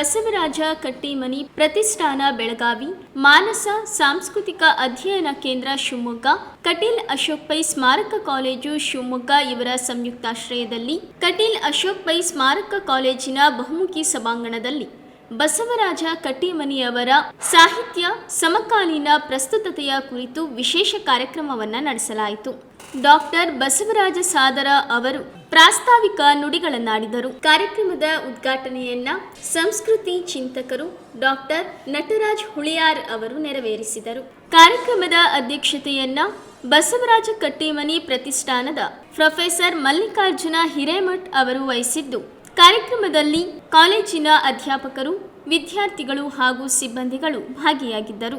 ಬಸವರಾಜ ಕಟ್ಟಿಮನಿ ಪ್ರತಿಷ್ಠಾನ ಬೆಳಗಾವಿ ಮಾನಸ ಸಾಂಸ್ಕೃತಿಕ ಅಧ್ಯಯನ ಕೇಂದ್ರ ಶಿವಮೊಗ್ಗ, ಕಟೀಲ್ ಅಶೋಕ್ ಪೈ ಸ್ಮಾರಕ ಕಾಲೇಜು ಶಿವಮೊಗ್ಗ ಇವರ ಸಂಯುಕ್ತಾಶ್ರಯದಲ್ಲಿ ಕಟೀಲ್ ಅಶೋಕ್ ಪೈ ಸ್ಮಾರಕ ಕಾಲೇಜಿನ ಬಹುಮುಖಿ ಸಭಾಂಗಣದಲ್ಲಿ ಬಸವರಾಜ ಕಟ್ಟಿಮನಿಯವರ ಸಾಹಿತ್ಯ ಸಮಕಾಲೀನ ಪ್ರಸ್ತುತತೆಯ ಕುರಿತು ವಿಶೇಷ ಕಾರ್ಯಕ್ರಮವನ್ನು ನಡೆಸಲಾಯಿತು. ಡಾಕ್ಟರ್ ಬಸವರಾಜ ಸಾದರ ಅವರು ಪ್ರಾಸ್ತಾವಿಕ ನುಡಿಗಳನ್ನಾಡಿದರು. ಕಾರ್ಯಕ್ರಮದ ಉದ್ಘಾಟನೆಯನ್ನ ಸಂಸ್ಕೃತಿ ಚಿಂತಕರು ಡಾಕ್ಟರ್ ನಟರಾಜ್ ಹುಳಿಯಾರ್ ಅವರು ನೆರವೇರಿಸಿದರು. ಕಾರ್ಯಕ್ರಮದ ಅಧ್ಯಕ್ಷತೆಯನ್ನ ಬಸವರಾಜ ಕಟ್ಟಿಮನಿ ಪ್ರತಿಷ್ಠಾನದ ಪ್ರೊಫೆಸರ್ ಮಲ್ಲಿಕಾರ್ಜುನ ಹಿರೇಮಠ್ ಅವರು ವಹಿಸಿದ್ದು, ಕಾರ್ಯಕ್ರಮದಲ್ಲಿ ಕಾಲೇಜಿನ ಅಧ್ಯಾಪಕರು, ವಿದ್ಯಾರ್ಥಿಗಳು ಹಾಗೂ ಸಿಬ್ಬಂದಿಗಳು ಭಾಗಿಯಾಗಿದ್ದರು.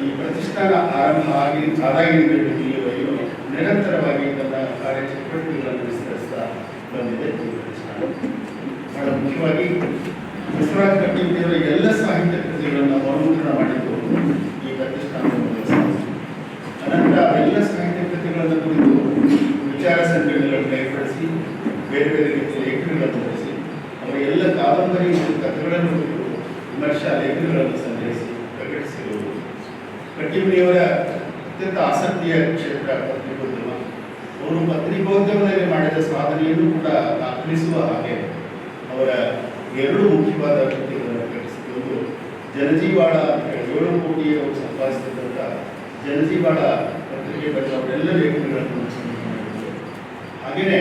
ಈ ಪ್ರತಿಷ್ಠಾನ ಆರಂಭ ಆಗಿ ಆದಾಗಿನಿಂದ ಹಿಡಿದು ಇಲ್ಲಿವರೆಗೂ ನಿರಂತರವಾಗಿ ತನ್ನ ಕಾರ್ಯಚಟುವಟಿಕೆಗಳನ್ನು ವಿಸ್ತರಿಸ್ತಾ ಬಂದಿದೆ ಈ ಪ್ರತಿಷ್ಠಾನ. ಬಹಳ ಮುಖ್ಯವಾಗಿ ಬಸವರಾಜ ಎಲ್ಲ ಸಾಹಿತ್ಯ ಕೃತಿಗಳನ್ನು ಮರುಮುದ್ರಣ ಮಾಡಿದ್ದು ಈ ಪ್ರತಿಷ್ಠಾನದ ಮೊದಲ ಅನಂತರ ಎಲ್ಲ ಸಾಹಿತ್ಯ ಕೃತಿಗಳನ್ನು ಕುರಿತು ವಿಚಾರ ಸಂಕಿರಣಗಳನ್ನು ಏರ್ಪಡಿಸಿ ಬೇರೆ ಬೇರೆ ರೀತಿಯ ಲೇಖನಗಳನ್ನು ನಡೆಸಿ ಅವರ ಎಲ್ಲ ಕಾದಂಬರಿ ಕಥೆಗಳನ್ನು ಕುರಿತು ವಿಮರ್ಶಾ ಲೇಖನಗಳನ್ನು ಸಂಗ್ರಹಿಸಿ ಪ್ರಕಟಿಸಿರುವುದು. ಕಟ್ಟಿಮನಿಯವರ ಅತ್ಯಂತ ಆಸಕ್ತಿಯ ಕ್ಷೇತ್ರ ಪತ್ರಿಕೋದ್ಯಮ ಅವರು ಪತ್ರಿಕೋದ್ಯಮದಲ್ಲಿ ಮಾಡಿದ ಸಾಧನೆಯನ್ನು ಕೂಡ ದಾಖಲಿಸುವ ಹಾಗೆ ಅವರ ಎರಡು ಮುಖ್ಯವಾದ ಕೃತಿಗಳನ್ನು ಪ್ರಕಟಿಸಿದ್ದು ಜನಜೀವಾಳ ಏಳು ಕೋಟಿ ಅವರು ಸಂಪಾದಿಸಿದಂಥ ಜನಜೀವಾಳ ಪತ್ರಿಕೆ ಬಗ್ಗೆ ಅವರೆಲ್ಲ ಲೇಖನಗಳನ್ನು ಹಾಗೆಯೇ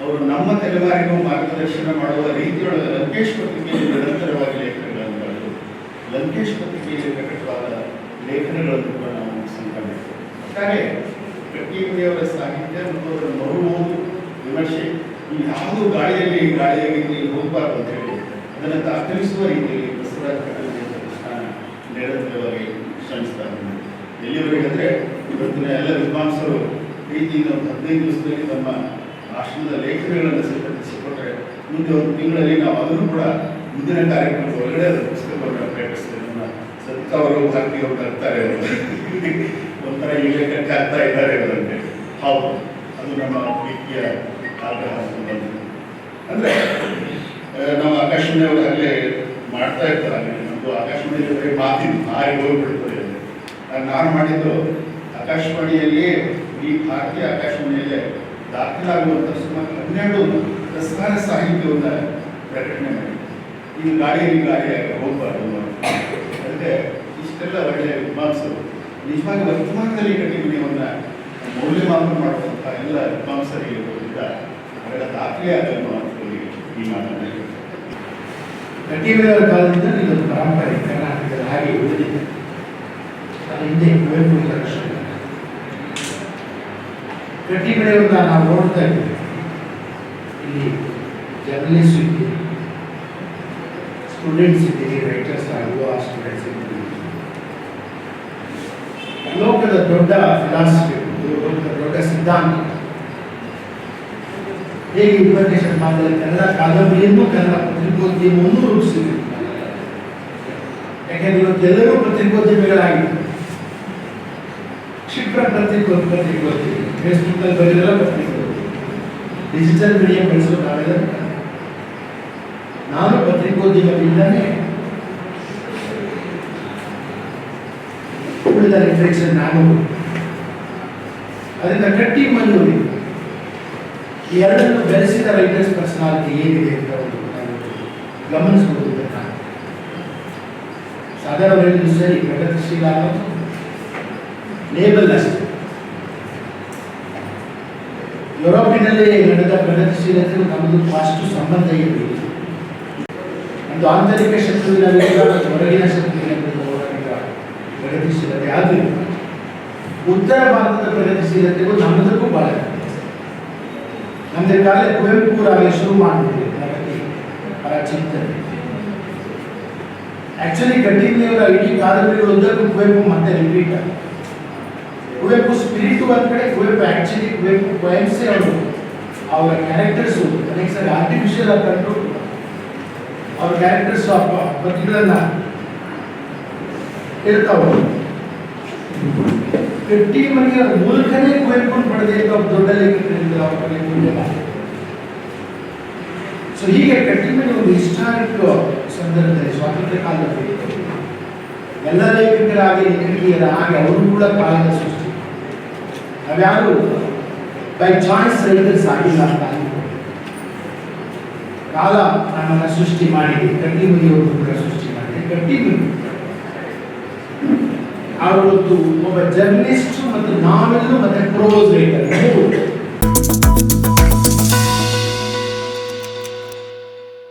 ಅವರು ನಮ್ಮ ತಲೆಮಾರಿಗೂ ಮಾರ್ಗದರ್ಶನ ಮಾಡುವ ರೀತಿಯೊಳಗೆ ಲಂಕೇಶ್ ಪತ್ರಿಕೆಯಲ್ಲಿ ನಿರಂತರವಾಗಿ ಲೇಖನಗಳನ್ನು ಬರೆದು ಲಂಕೇಶ್ ಪತ್ರಿಕೆಯಲ್ಲಿ ಪ್ರಕಟವಾದ ಲೇಖನಗಳನ್ನು ಕೂಡ ನಾವು ಸಂಗ್ರಹ ಮಾಡಿದ್ದೇವೆ ಒಟ್ಟಾರೆ ಕಟ್ಟಿಮನಿಯವರ ಸಾಹಿತ್ಯ ಮತ್ತು ಅದರ ಮರು ಓದು ವಿಮರ್ಶೆ, ಈ ಯಾವುದು ಗಾಳಿಯಲ್ಲಿ ಗಾಳಿಯ ರೀತಿಯಲ್ಲಿ ಹೋಗಬಾರ್ದು ಅಂತ ಹೇಳಿ ಅದನ್ನು ದಾಖಲಿಸುವ ರೀತಿಯಲ್ಲಿ ಬಸವರಾಜ ಪ್ರತಿಷ್ಠಾನ ನಿರಂತರವಾಗಿ ಶ್ರಮಿಸ್ತಾ ಎಲ್ಲಿವರೆಗೆ ಅಂದರೆ ಇವತ್ತಿನ ಎಲ್ಲ ವಿದ್ವಾಂಸರು ಪ್ರೀತಿಯಿಂದ ಒಂದು ಹದಿನೈದು ದಿವಸದಲ್ಲಿ ನಮ್ಮ ಭಾಷಣದ ಲೇಖನಗಳನ್ನು ಸಿದ್ಧಪಡಿಸಿಕೊಟ್ರೆ ಮುಂದೆ ಒಂದು ತಿಂಗಳಲ್ಲಿ ನಾವು ಅದನ್ನು ಕೂಡ ಮುಂದಿನ ಕಾರ್ಯಕ್ರಮದ ಒಳಗಡೆ ಅದರ ಪುಸ್ತಕವನ್ನು ಪ್ರಕಟಿಸ್ತೇವೆ ನಮ್ಮ ಅವರು ಭಾರತಿ ಬರ್ತಾರೆ ತರ್ತಾರೆ ಒಂಥರ ಲೇಖನಕ್ಕೆ ಆಗ್ತಾ ಇದ್ದಾರೆ ಅವರಂತೆ ಹೌದು, ಅದು ನಮ್ಮ ಪ್ರೀತಿಯ ಆಗ್ರಹ ಅಂದ್ರೆ ಅಂದರೆ ನಮ್ಮ ಆಕಾಶವಾಣಿಯವರು ಅಲ್ಲೇ ಮಾಡ್ತಾ ಇರ್ತಾರೆ, ಹಾಗೆ ನಮ್ಮದು ಆಕಾಶವಾಣಿ ಜೊತೆ ಮಾತಿನ ಹಾರಿ ಹೋಗ್ಬಿಡ್ತದೆ ನಾನು ಮಾಡಿದ್ದು ಆಕಾಶವಾಣಿಯಲ್ಲಿ, ಈ ಭಾರತೀಯ ಆಕಾಶವಾಣಿಯಲ್ಲೇ ದಾಖಲಾಗುವಂಥ ಸುಮಾರು ಹನ್ನೆರಡು ಪ್ರಸಾರ ಸಾಹಿತ್ಯವನ್ನು ಪ್ರಕಟಣೆ ಮಾಡಿ ಈ ಗಾಳಿಯಲ್ಲಿ ಗಾಳಿಯಾಗಿ ಹೋಗಬಾರ್ದು ನಿಜವಾಗಿ ವರ್ತಮಾನದಲ್ಲಿ ಮೌಲ್ಯ ಮೌಲ್ಯಮಾಪನ ಮಾಡುವಂಥ ಎಲ್ಲ ವಿದ್ವಾಂಸರಿಗೆ ಅವರೆಲ್ಲ ಅವರ ದಾಖಲೆ ಅಂತೇಳಿ ಈ ಮಾತನ್ನು ಕಟ್ಟಿಗೆಯವರ ಕಾಲದಿಂದ ಇದೊಂದು ಪರಂಪರೆ ಕರ್ನಾಟಕದಲ್ಲಿ ಹಾಗೆ ಉಳಿದಿದೆ. ಅದು ಹಿಂದೆ ಕುವೆಂಪು ಲಕ್ಷಣ ಕಟ್ಟಿಗೆಯವರನ್ನ ನಾವು ನೋಡ್ತಾ ಇದ್ದೀವಿ. ಇಲ್ಲಿ ಜರ್ನಲಿಸ್ಟ್ ಇದ್ದೀರಿ ಸ್ಟೂಡೆಂಟ್ಸ್ ಇದ್ದೀರಿ ರೈಟರ್ಸ್ ಆಗುವ ಸ್ಟೂಡೆಂಟ್ಸ್ ಇದ್ದೀರಿ. ಲೋಕದ ದೊಡ್ಡ ಫಿಲಾಸಫಿ ಲೋಕದ ದೊಡ್ಡ ಸಿದ್ಧಾಂತ ಹೇಗೆ ಉಪನಿಷತ್ ಮಾತಲ್ಲಿ ಕನ್ನಡ ಕಾದಂಬರಿಯನ್ನು ಕನ್ನಡ ಪತ್ರಿಕೋದ್ಯಮವನ್ನು ರೂಪಿಸಿದೆ ಯಾಕೆಂದ್ರೆ ಇವತ್ತೆಲ್ಲರೂ ಪತ್ರಿಕೋದ್ಯಮಿಗಳಾಗಿದ್ದಾರೆ ಕ್ಷಿಪ್ರ ಪತ್ರಿಕೋ ಪತ್ರಿಕೋದ್ಯಮಿ ಫೇಸ್ಬುಕ್ಕಲ್ಲಿ ಬರೆದಿಲ್ಲ ಪತ್ರಿಕೋದ್ಯಮಿ ಡಿಜಿಟಲ್ ಮೀಡಿಯಾ ಬಳಸೋ ನಾವೆಲ್ಲ ನಾನು ಪತ್ರಿಕೋದ್ಯಮದಿಂದಲೇ ಉಳಿದ ರಿಫ್ಲೆಕ್ಷನ್ ನಾನು ಅದರಿಂದ ಕಟ್ಟಿ ಈ ಎರಡನ್ನು ಬೆಳೆಸಿದ ರೈಟರ್ಸ್ ಪರ್ಸನಾಲಿಟಿ ಏನಿದೆ ಅಂತ ಒಂದು ಗಮನಿಸಬಹುದು. ಸಾಧಾರಣ ಸರಿ ಪ್ರಗತಿಶೀಲ ಲೇಬಲ್ ಅಷ್ಟೇ. ಯುರೋಪಿನಲ್ಲಿ ನಡೆದ ಪ್ರಗತಿಶೀಲತೆ ನಮ್ಮದು ಫಾಸ್ಟ್ ಸಂಬಂಧ ಇರಲಿಲ್ಲ ಒಂದು ಆಂತರಿಕ ಶತ್ರುವಿನ ಹೊರಗಿನ ಹೋರಾಡಿದ ಪ್ರಗತಿಶೀಲತೆ ಆದ್ರಿಂದ ಉತ್ತರ ಭಾರತದ ಪ್ರಗತಿಶೀಲತೆಗೂ ನಮ್ಮದಕ್ಕೂ ಬಹಳ ವ್ಯತ್ಯಾಸ ಇದೆ. ಅಂದ್ರೆ ಕಾಲ ಕುವೆಂಪುರಾಗಿ ಶುರು ಮಾಡಿಬಿಟ್ರಿ ಪ್ರಗತಿ ಪರ ಚಿಂತನೆ ಆಕ್ಚುಲಿ ಕಠಿಣಿಯವರ ಇಡೀ ಕಾದಂಬರಿಗಳು ಉದ್ದಕ್ಕೂ ಕುವೆಂಪು ಮತ್ತೆ ರಿಪೀಟ್ ಕುವೆಂಪು ಸ್ಪಿರಿಟ್ ಒಂದ್ ಕಡೆ ಕುವೆಂಪು ಆಕ್ಚುಲಿ ಕುವೆಂಪು ಪೊಯಮ್ಸೇ ಅವರು ಅವರ ಕ್ಯಾರೆಕ್ಟರ್ಸು ಅನೇಕ ಸರಿ ಆರ್ಟಿಫಿಷಿಯಲ್ ಆಗಿ ಕಂಡು ಅವ್ರ ಕ್ಯಾರೆಕ್ಟರ್ಸ್ ಬದುಕುಗಳನ್ನ ಹೇಳ್ತಾವ ಗಟ್ಟಿ ಮನೆಯ ಮೂಲಕನೇ ಕುವೆಂಪು ಪಡೆದೇ ಒಬ್ಬ ದೊಡ್ಡ ಲೇಖಕರಿಂದ ಅವರಿಗೆ ಮುಂದೆ ಸೊ ಹೀಗೆ ಕಟ್ಟಿಮನೆ ಒಂದು ಹಿಸ್ಟಾರಿಕ್ ಸಂದರ್ಭದಲ್ಲಿ ಸ್ವಾತಂತ್ರ್ಯ ಕಾಲದಲ್ಲಿ ಎಲ್ಲ ಲೇಖಕರಾಗಿ ಲೇಖಕಿಯರಾಗಿ ಅವರು ಕೂಡ ಕಾಲದ ಸೃಷ್ಟಿ ನಾವ್ಯಾರು ಬೈ ಚಾಯ್ಸ್ ರೈಟರ್ಸ್ ಆಗಿಲ್ಲ ಅಂತ ಅನ್ಕೊಂಡು ಕಾಲ ನಮ್ಮನ್ನ ಸೃಷ್ಟಿ ಮಾಡಿದೆ ಕಟ್ಟಿಮನಿಯವರು ಕೂಡ ಸೃಷ್ಟಿ ಮಾಡಿದೆ ಕಟ್ಟಿಮನಿ ಅವರೊಂದು ಒಬ್ಬ ಜರ್ನಲಿಸ್ಟ್ ಮತ್ತು ನಾವೆಲ್ಲು ಮತ್ತೆ ಪ್ರೋಸ್ ರೈಟರ್ ಮೂರು